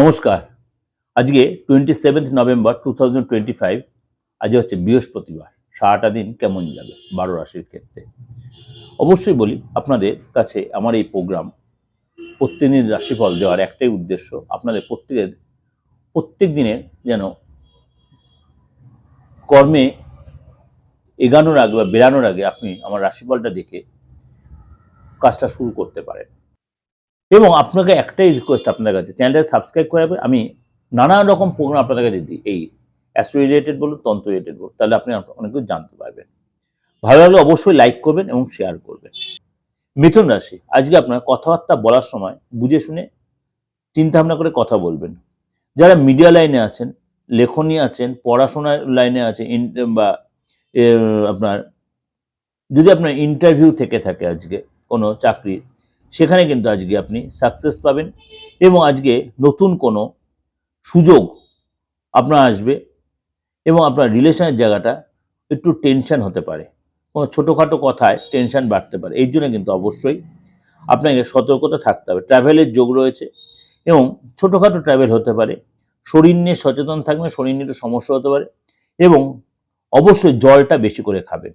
নমস্কার। আজকে twenty seventh November two thousand twenty five আজকে হচ্ছে বৃহস্পতিবার। সারাটা দিন কেমন যাবে বারো রাশির ক্ষেত্রে? অবশ্যই বলি, আপনাদের কাছে আমার এই প্রোগ্রাম প্রত্যেকদিন রাশিফল দেওয়ার একটাই উদ্দেশ্য, আপনাদের প্রত্যেকের, প্রত্যেক দিনের যেন কর্মে এগানোর আগে বা বেরানোর আগে আপনি আমার রাশিফলটা দেখে কাজটা শুরু করতে পারেন। এবং আপনাকে একটাই রিকোয়েস্ট আপনার কাছে চ্যানেলটা সাবস্ক্রাইব করে। আমি নানা রকম প্রোগ্রাম আপনাদের কাছে দিই, এই অ্যাস্ট্রো রিলেটেড বলুন তন্ত্র রিলেটেড বলুন, তাহলে আপনি অনেক কিছু জানতে পারবেন। ভালো লাগলে অবশ্যই লাইক করবেন এবং শেয়ার করবেন। মিথুন রাশি, আজকে আপনার কথাবার্তা বলার সময় বুঝে শুনে চিন্তা ভাবনা করে কথা বলবেন। যারা মিডিয়া লাইনে আছেন, লেখনী আছেন, পড়াশোনার লাইনে আছে বা আপনার, যদি আপনার ইন্টারভিউ থেকে থাকে আজকে কোনো চাকরি সেখানে কিন্তু আজকে আপনি সাকসেস পাবেন এবং আজকে নতুন কোনো সুযোগ আপনার আসবে এবং আপনার রিলেশনের জায়গাটা একটু টেনশন হতে পারে। কোনো ছোটোখাটো কথায় টেনশন বাড়তে পারে। এই জন্য কিন্তু অবশ্যই আপনাকে সতর্কতা থাকতে হবে। ট্রাভেলের যোগ রয়েছে এবং ছোটোখাটো ট্রাভেল হতে পারে। শরীর নিয়ে সচেতন থাকবেন, শরীর নিয়ে একটু সমস্যা হতে পারে এবং অবশ্যই জলটা বেশি করে খাবেন।